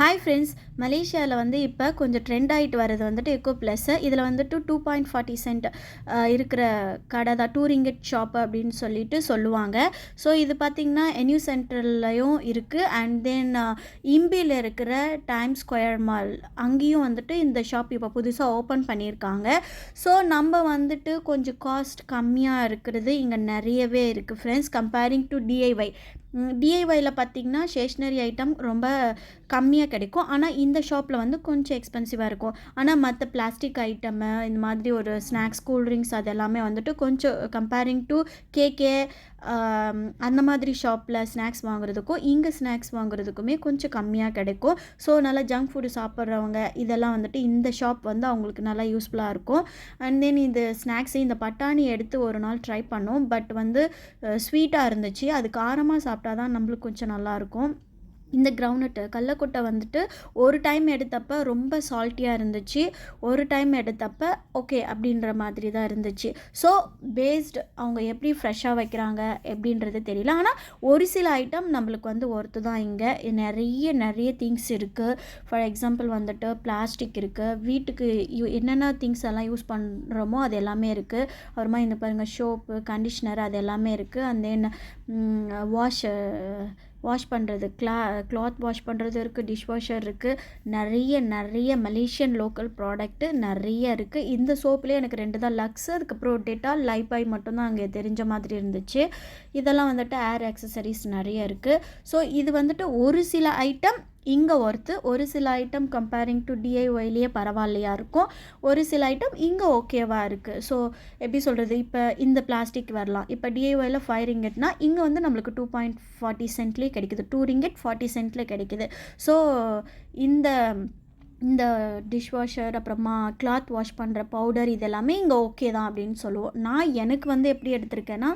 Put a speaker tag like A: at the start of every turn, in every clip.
A: Hi friends மலேசியாவில் வந்து இப்போ கொஞ்சம் ட்ரெண்ட் ஆகிட்டு வர்றது வந்துட்டு எக்கோ ப்ளஸ்ஸு இதில் வந்துட்டு டூ பாயிண்ட் ஃபார்ட்டி சென்ட் இருக்கிற கடை தான் டூரிங்கெட் ஷாப் அப்படின்னு சொல்லிட்டு சொல்லுவாங்க. ஸோ இது பார்த்திங்கன்னா என்யூ சென்ட்ரல்லையும் இருக்குது அண்ட் தென் இம்பியில் இருக்கிற டைம் ஸ்கொயர் மால் அங்கேயும் வந்துட்டு இந்த ஷாப் இப்போ புதுசாக ஓப்பன் பண்ணியிருக்காங்க. ஸோ நம்ம வந்துட்டு கொஞ்சம் காஸ்ட் கம்மியாக இருக்கிறது இங்கே நிறையவே இருக்குது ஃப்ரெண்ட்ஸ் கம்பேரிங் டு டிஐஒய் டிஐஒயில் பார்த்திங்கன்னா ஸ்டேஷ்னரி ஐட்டம் ரொம்ப கம்மியாக கிடைக்கும். ஆனால் இந்த ஷாப்பில் வந்து கொஞ்சம் எக்ஸ்பென்சிவாக இருக்கும். ஆனால் மற்ற பிளாஸ்டிக் ஐட்டமு இந்த மாதிரி ஒரு ஸ்நாக்ஸ் கூல்ட்ரிங்க்ஸ் அது எல்லாமே வந்துட்டு கொஞ்சம் கம்பேரிங் டு கேகே அந்த மாதிரி ஷாப்பில் ஸ்நாக்ஸ் வாங்குறதுக்கும் இங்கே ஸ்நாக்ஸ் வாங்குறதுக்குமே கொஞ்சம் கம்மியாக கிடைக்கும். ஸோ நல்லா ஜங்க் ஃபுட்டு சாப்பிட்றவங்க இதெல்லாம் வந்துட்டு இந்த ஷாப் வந்து அவங்களுக்கு நல்லா யூஸ்ஃபுல்லாக இருக்கும். அண்ட் தென் இந்த ஸ்நாக்ஸை இந்த பட்டாணி எடுத்து ஒரு நாள் ட்ரை பண்ணோம். பட் வந்து ஸ்வீட்டாக இருந்துச்சு. அது காரமாக சாப்பிட்டா தான் நம்மளுக்கு கொஞ்சம் நல்லாயிருக்கும் இந்த கிரவுனட்டு கடலக்கொட்டை வந்துட்டு ஒரு டைம் எடுத்தப்போ ரொம்ப சால்ட்டியாக இருந்துச்சு. ஒரு டைம் எடுத்தப்போ ஓகே அப்படின்ற மாதிரி தான் இருந்துச்சு. ஸோ பேஸ்டு அவங்க எப்படி ஃப்ரெஷ்ஷாக வைக்கிறாங்க எப்படின்றது தெரியல. ஆனால் ஒரு சில ஐட்டம் நம்மளுக்கு வந்து ஒர்த்து தான் இங்கே. நிறைய நிறைய திங்ஸ் இருக்குது ஃபார் எக்ஸாம்பிள் வந்துட்டு பிளாஸ்டிக் இருக்குது வீட்டுக்கு யூ என்னென்ன திங்ஸ் எல்லாம் யூஸ் பண்ணுறோமோ அது எல்லாமே இருக்குது அப்புறமா இந்த பாருங்கள் ஷோப்பு கண்டிஷ்னர் அது எல்லாமே இருக்குது அந்த தென் வாஷ் வாஷ் பண்ணுறது கிளா கிளாத் வாஷ் பண்ணுறது இருக்குது டிஷ் வாஷர் இருக்குது நிறைய நிறைய மலேசியன் லோக்கல் ப்ராடக்ட்டு நிறைய இருக்குது இந்த சோப்புலேயே எனக்கு ரெண்டு தான் லக்ஸ் அதுக்கப்புறம் டெட்டால் லைபாய் மட்டும்தான் அங்கே தெரிஞ்ச மாதிரி இருந்துச்சு. இதெல்லாம் வந்துட்டு ஏர் ஆக்சசரிஸ் நிறைய இருக்குது ஸோ இது வந்துட்டு ஒரு சில ஐட்டம் இங்கே ஒருத்து ஒரு சில ஐட்டம் கம்பேரிங் டு டிஐஒய்லேயே பரவாயில்லையா இருக்கும். ஒரு சில ஐட்டம் இங்கே ஓகேவாக இருக்குது ஸோ எப்படி சொல்கிறது இப்போ இந்த பிளாஸ்டிக் வரலாம். இப்போ டிஐஒயில் ஃபைவ் ரிங்கெட்னா இங்கே வந்து நம்மளுக்கு டூ பாயிண்ட் ஃபார்ட்டி சென்ட்லேயே கிடைக்குது. டூ ரிங்கெட் ஃபார்ட்டி சென்ட்லேயே கிடைக்குது. ஸோ இந்த இந்த டிஷ் வாஷர் அப்புறமா கிளாத் வாஷ் பண்ணுற பவுடர் இதெல்லாமே இங்கே ஓகே தான் அப்படின்னு சொல்லுவோம். நான் எனக்கு வந்து எப்படி எடுத்திருக்கேன்னா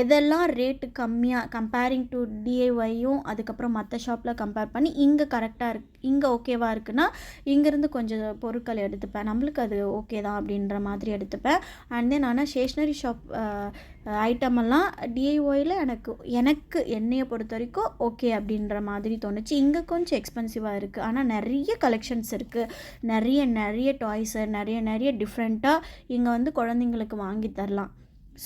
A: எதெல்லாம் ரேட்டு கம்மியாக கம்பேரிங் டு டிஏஒய்யும் அதுக்கப்புறம் மற்ற ஷாப்பில் கம்பேர் பண்ணி இங்கே கரெக்டாக இருக்கு. இங்கே ஓகேவாக இருக்குன்னா இங்கேருந்து கொஞ்சம் பொருட்கள் எடுத்துப்பேன். நம்மளுக்கு அது ஓகே தான் அப்படின்ற மாதிரி எடுத்துப்பேன். அண்ட் தென் ஆனால் ஸ்டேஷ்னரி ஷாப் ஐட்டமெல்லாம் டிஐஒயில் எனக்கு எனக்கு என்னையை பொறுத்த வரைக்கும் ஓகே அப்படின்ற மாதிரி தோணுச்சு. இங்கே கொஞ்சம் எக்ஸ்பென்சிவாக இருக்குது ஆனால் நிறைய கலெக்ஷன்ஸ் இருக்குது நிறைய நிறைய டாய்ஸு நிறைய நிறைய டிஃப்ரெண்ட்டாக இங்கே வந்து குழந்தைங்களுக்கு வாங்கி தரலாம்.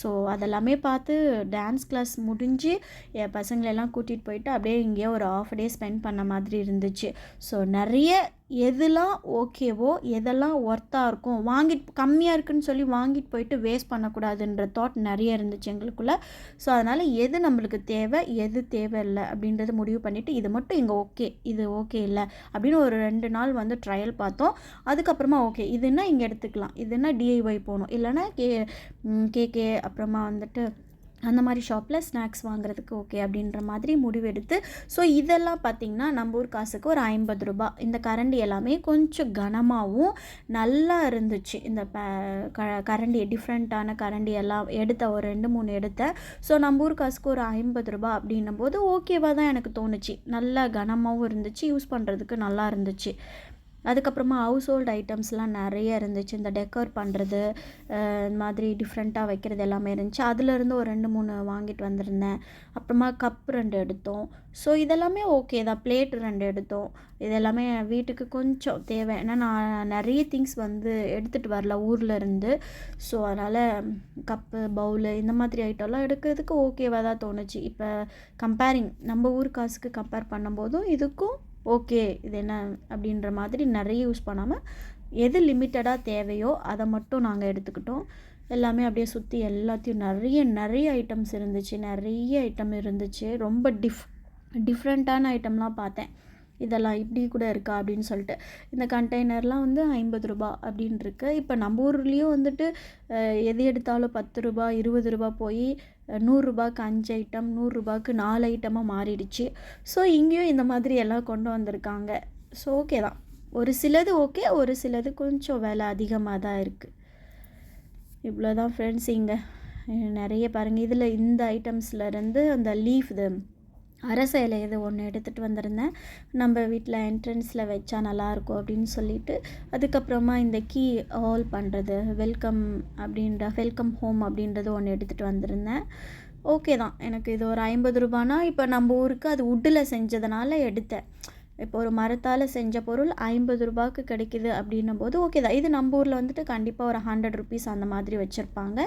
A: ஸோ அதெல்லாமே பார்த்து டான்ஸ் கிளாஸ் முடிஞ்சு என் பசங்களெல்லாம் கூட்டிகிட்டு போயிட்டு அப்படியே இங்கேயே ஒரு ஆஃப் டே ஸ்பெண்ட் பண்ண மாதிரி இருந்துச்சு. ஸோ நிறைய எதெல்லாம் ஓகேவோ எதெல்லாம் ஒர்த்தாக இருக்கும் வாங்கிட்டு கம்மியாக இருக்குன்னு சொல்லி வாங்கிட்டு போயிட்டு வேஸ்ட் பண்ணக்கூடாதுன்ற தாட் நிறைய இருந்துச்சு எங்களுக்குள்ளே. ஸோ அதனால் எது நம்மளுக்கு தேவை எது தேவையில்லை அப்படின்றத முடிவு பண்ணிவிட்டு இது மட்டும் இங்கே ஓகே இது ஓகே இல்லை அப்படின்னு ஒரு ரெண்டு நாள் வந்து ட்ரையல் பார்த்தோம். அதுக்கப்புறமா ஓகே இதுன்னா இங்கே எடுத்துக்கலாம் இதுன்னா டிஐஒய் போகணும் இல்லைன்னா கே கேகே அப்புறமா வந்துட்டு அந்த மாதிரி ஷாப்பில் ஸ்நாக்ஸ் வாங்குறதுக்கு ஓகே அப்படின்ற மாதிரி முடிவெடுத்து ஸோ இதெல்லாம் பார்த்திங்கன்னா நம்ம ஊர் காசுக்கு ஒரு ஐம்பது ரூபா இந்த கரண்டி எல்லாமே கொஞ்சம் கனமாகவும் நல்லா இருந்துச்சு. இந்த ப க கரண்டி டிஃப்ரெண்ட்டான கரண்டி எல்லாம் எடுத்த ஒரு ரெண்டு மூணு எடுத்தேன் ஸோ நம்ம ஊர் காசுக்கு ஒரு ஐம்பது ரூபா அப்படின்னும் போது ஓகேவாக தான் எனக்கு தோணுச்சு. நல்லா கனமாகவும் இருந்துச்சு யூஸ் பண்ணுறதுக்கு நல்லா இருந்துச்சு. அதுக்கப்புறமா ஹவுஸ் ஹோல்டு ஐட்டம்ஸ்லாம் நிறைய இருந்துச்சு. இந்த டெக்கர் பண்ணுறது இந்த மாதிரி டிஃப்ரெண்ட்டாக வைக்கிறது எல்லாமே இருந்துச்சு. அதுலேருந்து ஒரு ரெண்டு மூணு வாங்கிட்டு வந்திருந்தேன். அப்புறமா கப் ரெண்டு எடுத்தோம். ஸோ இதெல்லாமே ஓகே தான். பிளேட் ரெண்டு எடுத்தோம். இதெல்லாமே வீட்டுக்கு கொஞ்சம் தேவை. ஏன்னா நான் நிறைய திங்ஸ் வந்து எடுத்துகிட்டு வரல ஊரில் இருந்து. ஸோ அதனால் கப்பு பவுலு இந்த மாதிரி ஐட்டம்லாம் எடுக்கிறதுக்கு ஓகேவாக தான் தோணுச்சு. இப்போ கம்பேரிங் நம்ம ஊர் காசுக்கு கம்பேர் பண்ணும்போதும் இதுக்கும் ஓகே இது என்ன அப்படின்ற மாதிரி நிறைய யூஸ் பண்ணாமல் எது லிமிட்டடாக தேவையோ அதை மட்டும் நாங்கள் எடுத்துக்கிட்டோம். எல்லாமே அப்படியே சுற்றி எல்லாத்தையும் நிறைய நிறைய ஐட்டம்ஸ் இருந்துச்சு நிறைய ஐட்டம் இருந்துச்சு. ரொம்ப டிஃப் டிஃப்ரெண்ட்டான ஐட்டம்லாம் பார்த்தேன். இதெல்லாம் இப்படி கூட இருக்கா அப்படின்னு சொல்லிட்டு. இந்த கண்டெய்னர்லாம் வந்து ஐம்பது ரூபா அப்படின்னு இருக்கு. இப்போ நம்ம ஊர்லேயும் வந்துட்டு எது எடுத்தாலும் பத்து ரூபா இருபது ரூபா போய் நூறுரூபாய்க்கு அஞ்சு ஐட்டம் நூறுரூபாய்க்கு நாலு ஐட்டமாக மாறிடுச்சு. ஸோ இங்கேயும் இந்த மாதிரி எல்லாம் கொண்டு வந்திருக்காங்க. ஸோ ஓகே தான். ஒரு சிலது ஓகே ஒரு சிலது கொஞ்சம் விலை அதிகமாக தான் இருக்குது இவ்வளோ தான் ஃப்ரெண்ட்ஸ் இங்கே. நிறைய பாருங்கள் இதில் இந்த ஐட்டம்ஸ்லேருந்து அந்த லீஃப் இது அரச இலை இது ஒன்று எடுத்துகிட்டு வந்திருந்தேன். நம்ம வீட்டில் என்ட்ரன்ஸில் வச்சா நல்லாயிருக்கும் அப்படின்னு சொல்லிட்டு அதுக்கப்புறமா இந்த கீ ஆல் பண்ணுறது வெல்கம் அப்படின்ற வெல்கம் ஹோம் அப்படின்றது ஒன்று எடுத்துகிட்டு வந்திருந்தேன். ஓகே தான். எனக்கு இது ஒரு ஐம்பது ரூபானா இப்போ நம்ம ஊருக்கு அது உட்டில் செஞ்சதுனால எடுத்தேன். இப்போ ஒரு மரத்தால் செஞ்ச பொருள் ஐம்பது ரூபாய்க்கு கிடைக்குது அப்படின்னும் போது ஓகே தான். இது நம்ம ஊரில் வந்துட்டு கண்டிப்பாக ஒரு ஹண்ட்ரட் ருபீஸ் அந்த மாதிரி வச்சுருப்பாங்க.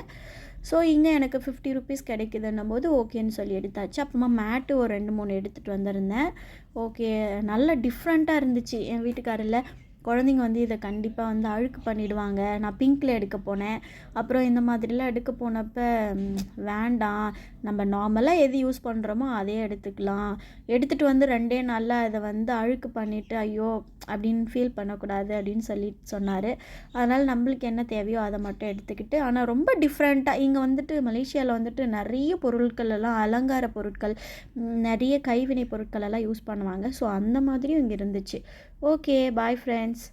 A: ஸோ இங்கே எனக்கு ஃபிஃப்டி ருபீஸ் கிடைக்குதுன்னும் போது ஓகேன்னு சொல்லி எடுத்தாச்சு. அப்புறமா மேட்டு ஒரு ரெண்டு மூணு எடுத்துகிட்டு வந்திருந்தேன். ஓகே நல்ல டிஃப்ரெண்ட்டாக இருந்துச்சு. என் வீட்டுக்காரில் குழந்தைங்க வந்து இதை கண்டிப்பாக வந்து அழுக்கு பண்ணிவிடுவாங்க நான் பிங்க்கில் எடுக்க போனேன். அப்புறம் இந்த மாதிரிலாம் எடுக்க போனப்போ வேண்டாம். நம்ம நார்மலாக எது யூஸ் பண்ணுறோமோ அதே எடுத்துக்கலாம். எடுத்துகிட்டு வந்து ரெண்டே நாளில் அதை வந்து அழுக்கு பண்ணிவிட்டு ஐயோ அப்படின்னு ஃபீல் பண்ணக்கூடாது அப்படின்னு சொல்லி சொன்னார். அதனால் நம்மளுக்கு என்ன தேவையோ அதை மட்டும் எடுத்துக்கிட்டு ஆனால் ரொம்ப டிஃப்ரெண்ட்டாக இங்கே வந்துட்டு மலேசியாவில் வந்துட்டு நிறைய பொருட்கள் எல்லாம் அலங்கார பொருட்கள் நிறைய கைவினை பொருட்கள் எல்லாம் யூஸ் பண்ணுவாங்க. ஸோ அந்த மாதிரியும் இங்கே இருந்துச்சு. Okay bye friends